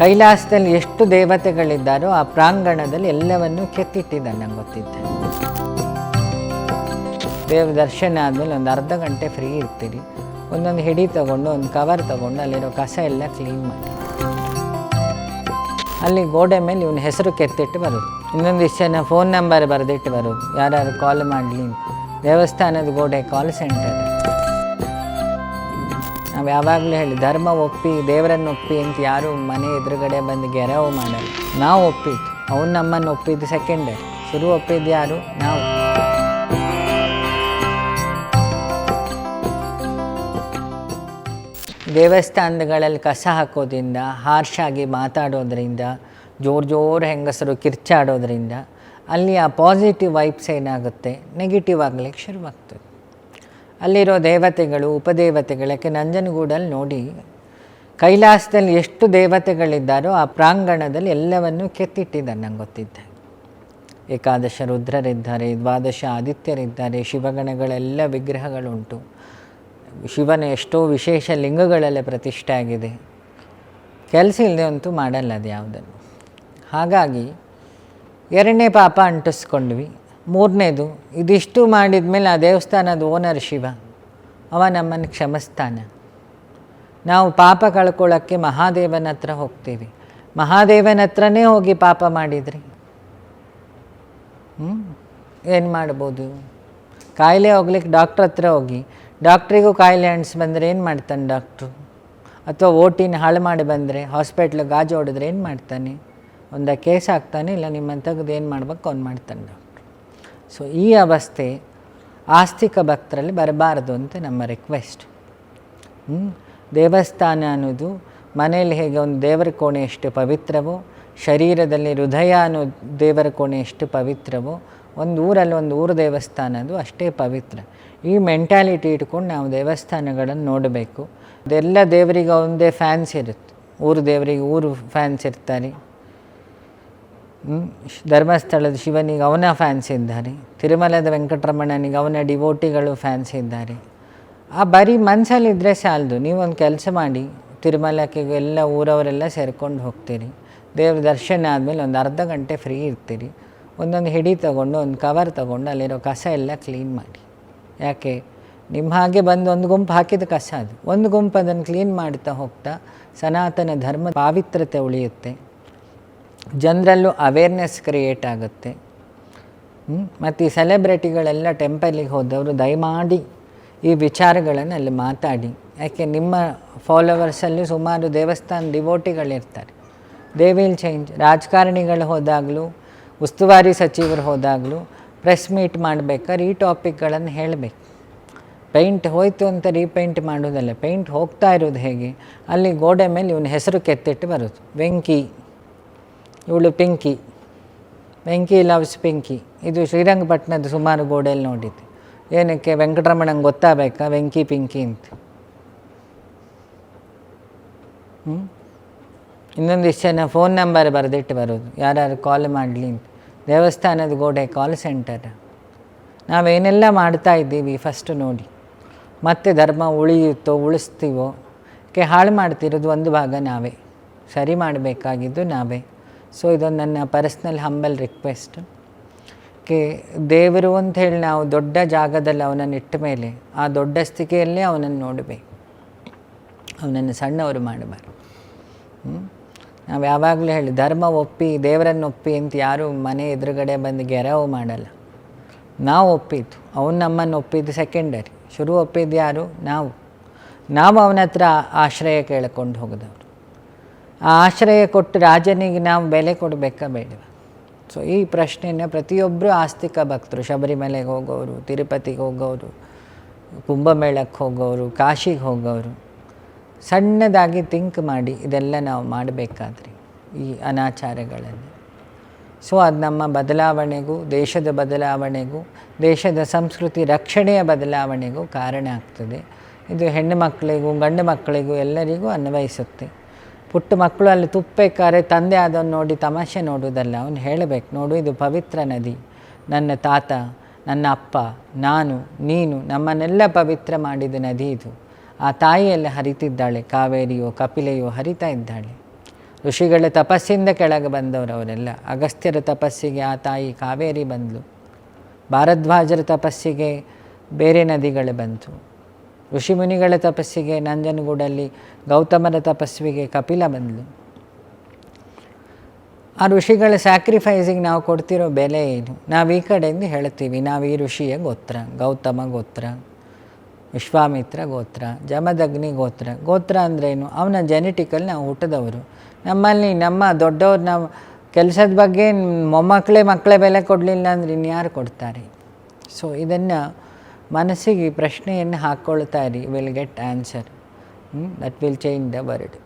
ಕೈಲಾಸದಲ್ಲಿ ಎಷ್ಟು ದೇವತೆಗಳಿದ್ದಾರೋ ಆ ಪ್ರಾಂಗಣದಲ್ಲಿ ಎಲ್ಲವನ್ನೂ ಕೆತ್ತಿಟ್ಟಿದ್ದಾನೆ ನಂಗೆ ಗೊತ್ತಿದ್ದೆ ದೇವ ದರ್ಶನ ಆದಮೇಲೆ ಒಂದು ಅರ್ಧ ಗಂಟೆ ಫ್ರೀ ಇರ್ತೀರಿ. ಒಂದೊಂದು ಹಿಡಿ ತಗೊಂಡು, ಒಂದು ಕವರ್ ತಗೊಂಡು ಅಲ್ಲಿರೋ ಕಸ ಎಲ್ಲ ಕ್ಲೀನ್ ಮಾಡಿ. ಅಲ್ಲಿ ಗೋಡೆ ಮೇಲೆ ಇವನ ಹೆಸರು ಕೆತ್ತಿಟ್ಟು ಬರೋದು. ಇನ್ನೊಂದು ಜನ ಫೋನ್ ನಂಬರ್ ಬರೆದಿಟ್ಟು ಬರೋದು. ಯಾರ್ಯಾರು ಕಾಲ್ ಮಾಡಲಿ ದೇವಸ್ಥಾನದ ಗೋಡೆ ಕಾಲ್ ಸೆಂಟರ್ ನಾವು ಯಾವಾಗಲೂ ಹೇಳಿ, ಧರ್ಮ ಒಪ್ಪಿ, ದೇವರನ್ನು ಒಪ್ಪಿ ಅಂತ ಯಾರು ಮನೆ ಎದುರುಗಡೆ ಬಂದು ಗೆರವು ಮಾಡಲ್ಲ. ನಾವು ಒಪ್ಪಿದ್ದು. ಅವನು ನಮ್ಮನ್ನು ಒಪ್ಪಿದ್ದು ಸೆಕೆಂಡ್ ಶುರು ಒಪ್ಪಿದ್ದು ಯಾರು? ನಾವು. ದೇವಸ್ಥಾನಗಳಲ್ಲಿ ಕಸ ಹಾಕೋದ್ರಿಂದ, ಹಾರ್ಷಾಗಿ ಮಾತಾಡೋದ್ರಿಂದ, ಜೋರು ಜೋರು ಹೆಂಗಸರು ಕಿರ್ಚಾಡೋದ್ರಿಂದ, ಅಲ್ಲಿ ಆ ಪಾಸಿಟಿವ್ ವೈಬ್ಸ್ ಏನಾಗುತ್ತೆ? ನೆಗೆಟಿವ್ ಆಗಲಿಕ್ಕೆ ಶುರುವಾಗ್ತದೆ. ಅಲ್ಲಿರೋ ದೇವತೆಗಳು ಉಪದೇವತೆಗಳಕ್ಕೆ ನಂಜನಗೂಡಲ್ಲಿ ನೋಡಿ, ಕೈಲಾಸದಲ್ಲಿ ಎಷ್ಟು ದೇವತೆಗಳಿದ್ದಾರೋ ಆ ಪ್ರಾಂಗಣದಲ್ಲಿ ಎಲ್ಲವನ್ನೂ ಕೆತ್ತಿಟ್ಟಿದ್ದಾನೆ ನಂಗೆ ಗೊತ್ತಿದ್ದೆ. ಏಕಾದಶ ರುದ್ರರಿದ್ದಾರೆ, ದ್ವಾದಶ ಆದಿತ್ಯರಿದ್ದಾರೆ, ಶಿವಗಣಗಳೆಲ್ಲ ವಿಗ್ರಹಗಳುಂಟು. ಶಿವನ ಎಷ್ಟೋ ವಿಶೇಷ ಲಿಂಗಗಳೆಲ್ಲ ಪ್ರತಿಷ್ಠೆ ಆಗಿದೆ. ಕೆಲಸ ಇಲ್ಲದೆ ಅಂತೂ ಮಾಡಲ್ಲ ಅದು ಯಾವುದನ್ನು ಹಾಗಾಗಿ ಎರಡನೇ ಪಾಪ ಅಂಟಿಸ್ಕೊಂಡ್ವಿ. ಮೂರನೇದು, ಇದಿಷ್ಟು ಮಾಡಿದ ಮೇಲೆ ಆ ದೇವಸ್ಥಾನದ ಓನರ್ ಶಿವ, ಅವ ನಮ್ಮನ್ನು ಕ್ಷಮಿಸ್ತಾನೆ. ನಾವು ಪಾಪ ಕಳ್ಕೊಳ್ಳೋಕ್ಕೆ ಮಹಾದೇವನ ಹತ್ರ ಹೋಗ್ತೀವಿ. ಮಹಾದೇವನ ಹತ್ರನೇ ಹೋಗಿ ಪಾಪ ಮಾಡಿದ್ರಿ. ಏನು ಮಾಡ್ಬೋದು? ಕಾಯಿಲೆ ಹೋಗ್ಲಿಕ್ಕೆ ಡಾಕ್ಟ್ರ್ ಹತ್ರ ಹೋಗಿ. ಡಾಕ್ಟ್ರಿಗೂ ಕಾಯಿಲೆ ಅಂಟ್ಸ್ ಬಂದರೆ ಏನು ಮಾಡ್ತಾನೆ ಡಾಕ್ಟ್ರು? ಅಥವಾ ಓಟಿನ ಹಾಳು ಮಾಡಿ ಬಂದರೆ ಹಾಸ್ಪಿಟ್ಲಿಗೆ ಗಾಜು ಹೊಡೆದ್ರೆ ಏನು ಮಾಡ್ತಾನೆ? ಒಂದು ಕೇಸ್ ಆಗ್ತಾನೆ ಇಲ್ಲ ನಿಮ್ಮನ್ನು ತೆಗೆದು ಏನು ಮಾಡ್ಬೇಕು, ಅವ್ನು ಮಾಡ್ತಾನೆ ಡಾಕ್ಟ್ರು. ಸೊ ಈ ಅವಸ್ಥೆ ಆಸ್ತಿಕ ಭಕ್ತರಲ್ಲಿ ಬರಬಾರ್ದು ಅಂತ ನಮ್ಮ ರಿಕ್ವೆಸ್ಟ್? ದೇವಸ್ಥಾನ ಅನ್ನೋದು ಮನೆಯಲ್ಲಿ ಹೇಗೆ ಒಂದು ದೇವರ ಕೋಣೆ ಎಷ್ಟು ಪವಿತ್ರವೋ, ಶರೀರದಲ್ಲಿ ಹೃದಯ ಅನ್ನೋ ದೇವರ ಕೋಣೆ ಎಷ್ಟು ಪವಿತ್ರವೋ, ಒಂದು ಊರಲ್ಲಿ ಒಂದು ಊರು ದೇವಸ್ಥಾನ ಅದು ಅಷ್ಟೇ ಪವಿತ್ರ. ಈ ಮೆಂಟ್ಯಾಲಿಟಿ ಇಟ್ಕೊಂಡು ನಾವು ದೇವಸ್ಥಾನಗಳನ್ನು ನೋಡಬೇಕು. ಅದೆಲ್ಲ ದೇವರಿಗೆ ಒಂದೇ ಫ್ಯಾನ್ಸ್ ಇರುತ್ತೆ. ಊರು ದೇವರಿಗೆ ಊರು ಫ್ಯಾನ್ಸ್ ಇರ್ತಾರೆ. ಧರ್ಮಸ್ಥಳದ ಶಿವನಿಗೆ ಅವನ ಫ್ಯಾನ್ಸ್ ಇದ್ದಾರೆ. ತಿರುಮಲದ ವೆಂಕಟರಮಣನಿಗೆ ಅವನ ಡಿವೋಟಿಗಳು ಫ್ಯಾನ್ಸ್ ಇದ್ದಾರೆ. ಆ ಬರೀ ಮನಸ್ಸಲ್ಲಿದ್ದರೆ ಸಾಲದು. ನೀವೊಂದು ಕೆಲಸ ಮಾಡಿ, ತಿರುಮಲಕ್ಕೆ ಎಲ್ಲ ಊರವರೆಲ್ಲ ಸೇರ್ಕೊಂಡು ಹೋಗ್ತೀರಿ. ದೇವ್ರ ದರ್ಶನ ಆದಮೇಲೆ ಒಂದು ಅರ್ಧ ಗಂಟೆ ಫ್ರೀ ಇರ್ತೀರಿ. ಒಂದೊಂದು ಹಿಡಿ ತಗೊಂಡು, ಒಂದು ಕವರ್ ತಗೊಂಡು ಅಲ್ಲಿರೋ ಕಸ ಎಲ್ಲ ಕ್ಲೀನ್ ಮಾಡಿ. ಯಾಕೆ? ನಿಮ್ಮ ಹಾಗೆ ಬಂದು ಒಂದು ಗುಂಪು ಹಾಕಿದ ಕಸ ಅದು. ಒಂದು ಗುಂಪು ಅದನ್ನು ಕ್ಲೀನ್ ಮಾಡ್ತಾ ಹೋಗ್ತಾ ಸನಾತನ ಧರ್ಮ ಪಾವಿತ್ರತೆ ಉಳಿಯುತ್ತೆ. ಜನರಲ್ಲೂ ಅವೇರ್ನೆಸ್ ಕ್ರಿಯೇಟ್ ಆಗುತ್ತೆ. ಮತ್ತು ಈ ಸೆಲೆಬ್ರಿಟಿಗಳೆಲ್ಲ ಟೆಂಪಲಿಗೆ ಹೋದವರು ದಯಮಾಡಿ ಈ ವಿಚಾರಗಳನ್ನು ಅಲ್ಲಿ ಮಾತಾಡಿ. ಯಾಕೆ ನಿಮ್ಮ ಫಾಲೋವರ್ಸಲ್ಲಿ ಸುಮಾರು ದೇವಸ್ಥಾನ ಡಿವೋಟಿಗಳಿರ್ತಾರೆ ದೇ ವಿಲ್ ಚೇಂಜ್ ರಾಜಕಾರಣಿಗಳು ಹೋದಾಗಲೂ, ಉಸ್ತುವಾರಿ ಸಚಿವರು ಹೋದಾಗಲೂ ಪ್ರೆಸ್ ಮೀಟ್ ಮಾಡಬೇಕಾದ್ರೆ ಈ ಟಾಪಿಕ್ಗಳನ್ನು ಹೇಳಬೇಕು. ಪೇಂಟ್ ಹೋಯಿತು ಅಂತ ರೀಪೇಂಟ್ ಮಾಡೋದಲ್ಲ ಪೇಂಟ್ ಹೋಗ್ತಾ ಇರೋದು ಹೇಗೆ? ಅಲ್ಲಿ ಗೋಡೆ ಮೇಲೆ ಇವನ ಹೆಸರು ಕೆತ್ತಿಟ್ಟು ಬರೋದು. ವೆಂಕಿ ಇವಳು ಪಿಂಕಿ. ವೆಂಕಿ ಲವ್ಸ್ ಪಿಂಕಿ. ಇದು ಶ್ರೀರಂಗಪಟ್ಟಣದ ಸುಮಾರು ಗೋಡೆಯಲ್ಲಿ ನೋಡಿದ್ದೆ. ಏನಕ್ಕೆ ವೆಂಕಟರಮಣಂಗೆ ಗೊತ್ತಾಗಬೇಕಾ? ವೆಂಕಿ, ಪಿಂಕಿ ಅಂತ. ಹ್ಞೂ ಇನ್ನೊಂದಿಷ್ಟು ಜನ ಫೋನ್ ನಂಬರ್ ಬರೆದಿಟ್ಟು ಬರೋದು. ಯಾರ್ಯಾರು ಕಾಲ್ ಮಾಡಲಿ ಅಂತ. ದೇವಸ್ಥಾನದ ಗೋಡೆ ಕಾಲ್ ಸೆಂಟರ್ ನಾವೇನೆಲ್ಲ ಮಾಡ್ತಾ ಇದ್ದೀವಿ ಫಸ್ಟು ನೋಡಿ. ಮತ್ತೆ ಧರ್ಮ ಉಳಿಯುತ್ತೋ, ಉಳಿಸ್ತೀವೋ, ಕೆ ಹಾಳು ಮಾಡ್ತಿರೋದು ಒಂದು ಭಾಗ ನಾವೇ. ಸರಿ ಮಾಡಬೇಕಾಗಿದ್ದು ನಾವೇ. ಸೊ ಇದೊಂದು ನನ್ನ ಪರ್ಸ್ನಲ್ ಹಂಬಲ್ ರಿಕ್ವೆಸ್ಟ್ ಕೆ, ದೇವರು ಅಂತ ಹೇಳಿ ನಾವು ದೊಡ್ಡ ಜಾಗದಲ್ಲಿ ಅವನನ್ನು ಇಟ್ಟ ಮೇಲೆ, ಆ ದೊಡ್ಡ ಸ್ಥಿತಿಯಲ್ಲೇ ಅವನನ್ನು ನೋಡಬೇಕು. ಅವನನ್ನು ಸಣ್ಣವರು ಮಾಡಬಾರ್ದು. ನಾವು ಯಾವಾಗಲೂ ಹೇಳಿ, ಧರ್ಮ ಒಪ್ಪಿ, ದೇವರನ್ನು ಒಪ್ಪಿ ಅಂತ ಯಾರೂ ಮನೆ ಎದುರುಗಡೆ ಬಂದು ಗೆರವು ಮಾಡಲ್ಲ. ನಾವು ಒಪ್ಪಿದ್ದು, ಅವನು ನಮ್ಮನ್ನು ಒಪ್ಪಿದ್ದು ಸೆಕೆಂಡರಿ ಶುರು ಒಪ್ಪಿದ್ದು ಯಾರು? ನಾವು. ನಾವು ಅವನ ಹತ್ರ ಆಶ್ರಯ ಕೇಳಿಕೊಂಡು ಹೋಗಿದವರು. ಆ ಆಶ್ರಯ ಕೊಟ್ಟು ರಾಜನಿಗೆ ನಾವು ಬೆಲೆ ಕೊಡಬೇಕಾ ಬೇಡ. ಸೊ ಈ ಪ್ರಶ್ನೆಯನ್ನು ಪ್ರತಿಯೊಬ್ಬರು ಆಸ್ತಿಕ ಭಕ್ತರು, ಶಬರಿಮಲೆಗೆ ಹೋಗೋರು, ತಿರುಪತಿಗೆ ಹೋಗೋರು, ಕುಂಭಮೇಳಕ್ಕೆ ಹೋಗೋರು, ಕಾಶಿಗೆ ಹೋಗೋರು, ಸಣ್ಣದಾಗಿ ಥಿಂಕ್ ಮಾಡಿ ಇದೆಲ್ಲ ನಾವು ಮಾಡಬೇಕಾದ್ರೆ ಈ ಅನಾಚಾರಗಳನ್ನು. ಸೊ ಅದು ನಮ್ಮ ಬದಲಾವಣೆಗೂ, ದೇಶದ ಬದಲಾವಣೆಗೂ, ದೇಶದ ಸಂಸ್ಕೃತಿ ರಕ್ಷಣೆಯ ಬದಲಾವಣೆಗೂ ಕಾರಣ ಆಗ್ತದೆ. ಇದು ಹೆಣ್ಣು ಮಕ್ಕಳಿಗೂ, ಗಂಡು ಮಕ್ಕಳಿಗೂ ಎಲ್ಲರಿಗೂ ಅನ್ವಯಿಸುತ್ತೆ. ಪುಟ್ಟ ಮಕ್ಕಳು ಅಲ್ಲಿ ತುಪ್ಪಬೇಕಾದ್ರೆ ತಂದೆ ಅದನ್ನು ನೋಡಿ ತಮಾಷೆ ನೋಡುವುದಲ್ಲ, ಅವನು ಹೇಳಬೇಕು, ನೋಡು, ಇದು ಪವಿತ್ರ ನದಿ, ನನ್ನ ತಾತ, ನನ್ನ ಅಪ್ಪ, ನಾನು, ನೀನು, ನಮ್ಮನ್ನೆಲ್ಲ ಪವಿತ್ರ ಮಾಡಿದ ನದಿ ಇದು. ಆ ತಾಯಿಯಲ್ಲಿ ಹರಿತಿದ್ದಾಳೆ, ಕಾವೇರಿಯೋ, ಕಪಿಲೆಯೋ ಹರಿತಾ ಇದ್ದಾಳೆ. ಋಷಿಗಳ ತಪಸ್ಸಿಂದ ಕೆಳಗೆ ಬಂದವರು ಅವರೆಲ್ಲ. ಅಗಸ್ತ್ಯರ ತಪಸ್ಸಿಗೆ ಆ ತಾಯಿ ಕಾವೇರಿ ಬಂದಳು ಭಾರದ್ವಾಜರ ತಪಸ್ಸಿಗೆ ಬೇರೆ ನದಿಗಳು ಬಂತು. ಋಷಿಮುನಿಗಳ ತಪಸ್ಸಿಗೆ ನಂಜನಗೂಡಲ್ಲಿ ಗೌತಮರ ತಪಸ್ವಿಗೆ ಕಪಿಲ ಬಂದಳು ಆ ಋಷಿಗಳ ಸ್ಯಾಕ್ರಿಫೈಸಿಗೆ ನಾವು ಕೊಡ್ತಿರೋ ಬೆಲೆ ಏನು? ನಾವು ಈ ಕಡೆಯಿಂದ ಹೇಳ್ತೀವಿ ನಾವು ಈ ಋಷಿಯ ಗೋತ್ರ, ಗೌತಮ ಗೋತ್ರ, ವಿಶ್ವಾಮಿತ್ರ ಗೋತ್ರ, ಜಮದಗ್ನಿ ಗೋತ್ರ. ಗೋತ್ರ ಅಂದ್ರೇನು? ಅವನ ಜೆನೆಟಿಕಲ್ಲಿ ನಾವು ಹುಟ್ಟಿದವರು. ನಮ್ಮಲ್ಲಿ ನಮ್ಮ ದೊಡ್ಡವ್ರು ನಾವು ಕೆಲಸದ ಬಗ್ಗೆ ಮೊಮ್ಮಕ್ಕಳೇ ಮಕ್ಕಳೇ ಬೆಲೆ ಕೊಡಲಿಲ್ಲ ಅಂದ್ರೆ ಇನ್ಯಾರು ಕೊಡ್ತಾರೆ? ಸೊ ಇದನ್ನು ಮನಸ್ಸಿಗೆ ಈ ಪ್ರಶ್ನೆಯನ್ನು ಹಾಕ್ಕೊಳ್ತಾ ಇರಿ. Will get answer that will change the word